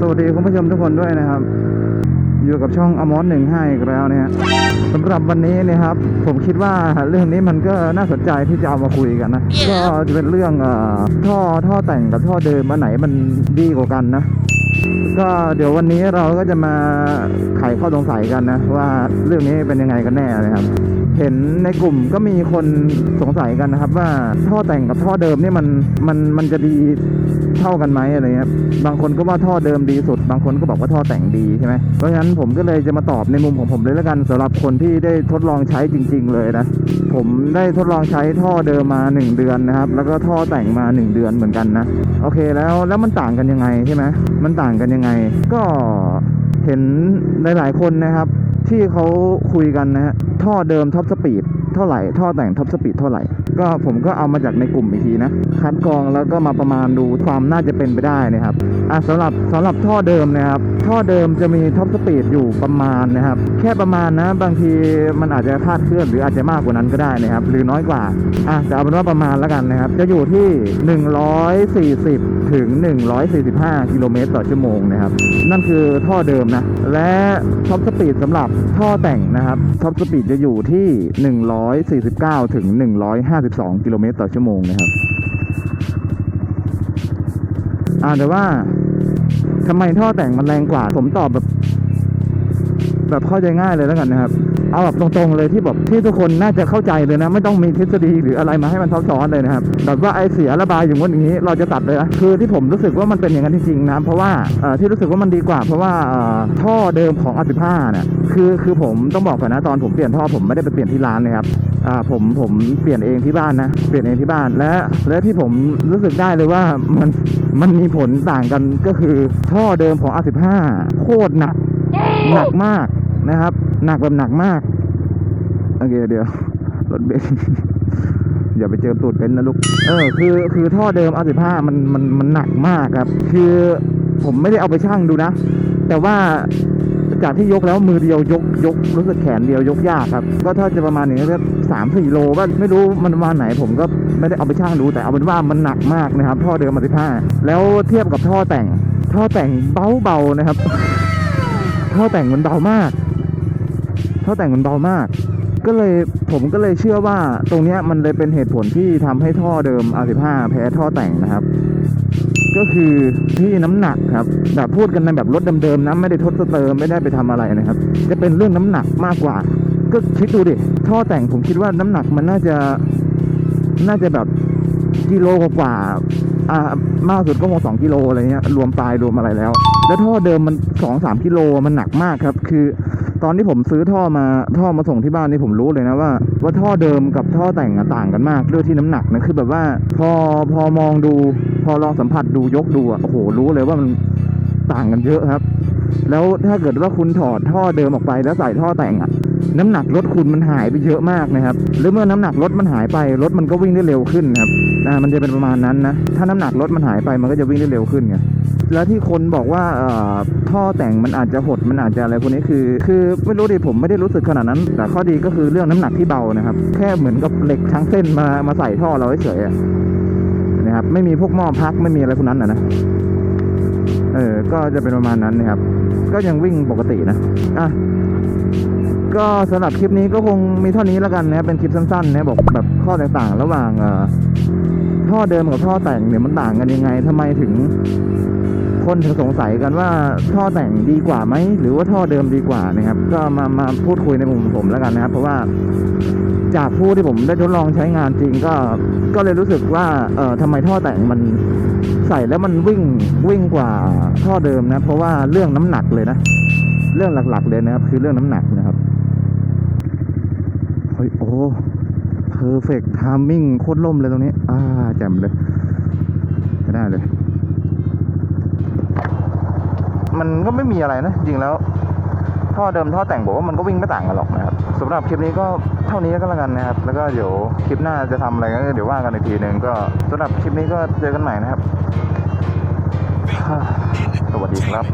สวัสดีคุณผู้ชมทุกคนด้วยนะครับ อยู่กับช่องอมอนหนึ่งให้อีกแล้วนะฮะสำหรับวันนี้นะครับ ผมคิดว่าเรื่องนี้มันก็น่าสนใจที่จะเอามาคุยกันนะ ก็จะเป็นเรื่องเอ่อท่อท่อแต่งกับท่อเดิมอันไหนมันดีกว่ากันนะ ก็เดี๋ยววันนี้เราก็จะมาไขข้อสงสัยกันนะ ว่าเรื่องนี้เป็นยังไงกันแน่นะครับ เห็นในกลุ่มก็มีคนสงสัยกันนะครับ ว่าท่อแต่งกับท่อเดิมนี่มันมันมันจะดีเท่ากันไหมอะไรเงี้ยบางคนก็ว่าท่อเดิมดีสุด บางคนก็บอกว่าท่อแต่งดีใช่ไหมเพราะฉะนั้นผมก็เลยจะมาตอบในมุมของผมเลยแล้วกันสำหรับคนที่ได้ทดลองใช้จริง ๆ เลยนะ ผมได้ทดลองใช้ท่อเดิมมา 1 เดือนนะครับ แล้วก็ท่อแต่งมา 1 เดือนเหมือนกันนะ โอเคแล้วแล้วมันต่างกันยังไงใช่ไหมมันต่างกันยังไง ก็เห็นหลาย ๆ คนนะครับที่เขาคุยกันนะฮะท่อเดิมท็อปสปีดเท่าไหร่ ท่อแต่งท็อปสปีดเท่าไหร่ ก็ผมก็เอามาจากในกลุ่มอีกทีนะ คัดกรองแล้วก็มาประมาณดูความน่าจะเป็นไปได้นะครับอะสำหรับสำหรับท่อเดิมนะครับ ท่อเดิมจะมีท็อปสปีดอยู่ประมาณนะครับ แค่ประมาณนะ บางทีมันอาจจะคลาดเคลื่อนหรืออาจจะมากกว่านั้นก็ได้นะครับ หรือน้อยกว่าอะจะเอาเป็นว่าประมาณแล้วกันนะครับ จะอยู่ที่ 140 ถึง 145 กิโลเมตรต่อชั่วโมงนะครับ นั่นคือท่อเดิมนะ และท็อปสปีดสำหรับท่อแต่งนะครับ ท็อปสปีดจะอยู่ที่ 149 ถึง152กิโลเมตรต่อชั่วโมงนะครับอ่าแต่ว่าทำไมท่อแต่งมันแรงกว่า ผมตอบแบบ แบบเข้าใจง่ายเลยแล้วกันนะครับ เอาแบบตรงๆเลยที่แบบที่ทุกคนน่าจะเข้าใจเลยนะ ไม่ต้องมีทฤษฎีหรืออะไรมาให้มันซับซ้อนเลยนะครับแบบว่าไอเสียระบายอย่างนู้นอย่างนี้ เราจะตัดเลยนะคือที่ผมรู้สึกว่ามันเป็นอย่างนั้นจริงๆนะเพราะว่าที่รู้สึกว่ามันดีกว่า เพราะว่าท่อเดิมของอสิบห้าเนี่ยคือคือผมต้องบอกก่อนนะตอนผมเปลี่ยนท่อผมไม่ได้ไปเปลี่ยนที่ร้านเลยครับ อ่าผมผมเปลี่ยนเองที่บ้านนะเปลี่ยนเองที่บ้านและและที่ผมรู้สึกได้เลยว่ามันมันมีผลต่างกันก็คือท่อเดิมของ R15 โคตรหนักหนักมากนะครับ หนักแบบหนักมากโอเคเดี๋ยวรถเบนอย่าไปเจอตูดเบนนะลูก เออคือคือท่อเดิม R15 มันมันมันหนักมากครับ คือผมไม่ได้เอาไปชั่งดูนะ แต่ว่า จากที่ยกแล้วมือเดียวยกยกรู้สึกแขนเดียวยกยากครับ ก็ถ้าจะประมาณนี้ก็สามสี่โลก็ไม่รู้มันประมาณไหนผมก็ไม่ได้เอาไปชั่งดูแต่เอาเป็นว่ามันหนักมากนะครับ ท่อเดิม R15 แล้วเทียบกับท่อแต่ง ท่อแต่งเบาๆนะครับ ท่อแต่งมันเบามาก ท่อแต่งมันเบามาก ก็เลยผมก็เลยเชื่อว่าตรงนี้มันเลยเป็นเหตุผลที่ทำให้ท่อเดิม R15 แพ้ท่อแต่งนะครับ ก็คือที่น้ำหนักครับแบบพูดกันในแบบรถเดิมๆนะไม่ได้ทดสเติมไม่ได้ไปทำอะไรนะครับ จะเป็นเรื่องน้ำหนักมากกว่า ก็คิดดูดิท่อแต่งผมคิดว่าน้ำหนักมันน่าจะน่าจะแบบกิโลกว่าอ่ามากสุดก็คงสองกิโลอะไรเงี้ยรวมปลายรวมอะไรแล้ว แล้วท่อเดิมมันสองสามกิโลมันหนักมากครับ คือ ตอนที่ผมซื้อท่อมาท่อมาส่งที่บ้านนี่ผมรู้เลยนะว่า ว่าท่อเดิมกับท่อแต่งต่างกันมากด้วยที่น้ำหนักนะคือแบบว่าพอพอมองดู อลองสัมผัสดูยกดูอะโอ้โหรู้เลยว่ามันต่างกันเยอะครับ แล้วถ้าเกิดว่าคุณถอดท่อเดิมออกไปแล้วใส่ท่อแต่งอะน้ำหนักรถคุณมันหายไปเยอะมากนะครับหรือเมื่อน้ำหนักรถมันหายไปรถมันก็วิ่งได้เร็วขึ้นครับอ่ามันจะเป็นประมาณนั้นนะถ้าน้ำหนักรถมันหายไปมันก็จะวิ่งได้เร็วขึ้นไงแล้วที่คนบอกว่าเอ่อท่อแต่งมันอาจจะหดมันอาจจะอะไรพวกนี้คือ คือไม่รู้ดิผมไม่ได้รู้สึกขนาดนั้น แต่ข้อดีก็คือเรื่องน้ำหนักที่เบานะครับ แค่เหมือนกับเหล็กทั้งเส้นมามาใส่ท่อเราเฉยอะ นะครับ ไม่มีพวกหม้อพักไม่มีอะไรพวกนั้นนะนะเออ ก็จะเป็นประมาณนั้นนะครับ ก็ยังวิ่งปกตินะอะก็สำหรับคลิปนี้ก็คงมีเท่านี้แล้วกันนะเป็นคลิปสั้นๆนะบอกแบบข้อแตกต่างระหว่างอ่อท่อเดิมกับท่อแต่งเนี่ยมันต่างกันยังไงทำไมถึง คนถึงสงสัยกันว่าท่อแต่งดีกว่าไหมหรือว่าท่อเดิมดีกว่านะครับ ก็มามาพูดคุยในมุมผมแล้วกันนะครับ เพราะว่าจากผู้ที่ผมได้ทดลองใช้งานจริงก็ก็เลยรู้สึกว่าเออทำไมท่อแต่งมันใส่แล้วมันวิ่งวิ่งกว่าท่อเดิมนะ เพราะว่าเรื่องน้ำหนักเลยนะ เรื่องหลักๆเลยนะครับ คือเรื่องน้ำหนักนะครับเฮ้ยโอ้เพอร์เฟกต์ทามมิ่งโคตรล่มเลยตรงนี้ อ่าแจ่มเลยจะได้เลย มันก็ไม่มีอะไรนะจริงแล้ว ท่อเดิมท่อแต่งบอกว่ามันก็วิ่งไม่ต่างกันหรอกนะครับสำหรับคลิปนี้ก็เท่านี้ก็แล้วกันนะครับ แล้วก็เดี๋ยวคลิปหน้าจะทำอะไรก็เดี๋ยวว่ากันอีกทีหนึ่งก็สำหรับคลิปนี้ก็เจอกันใหม่นะครับ สวัสดีครับ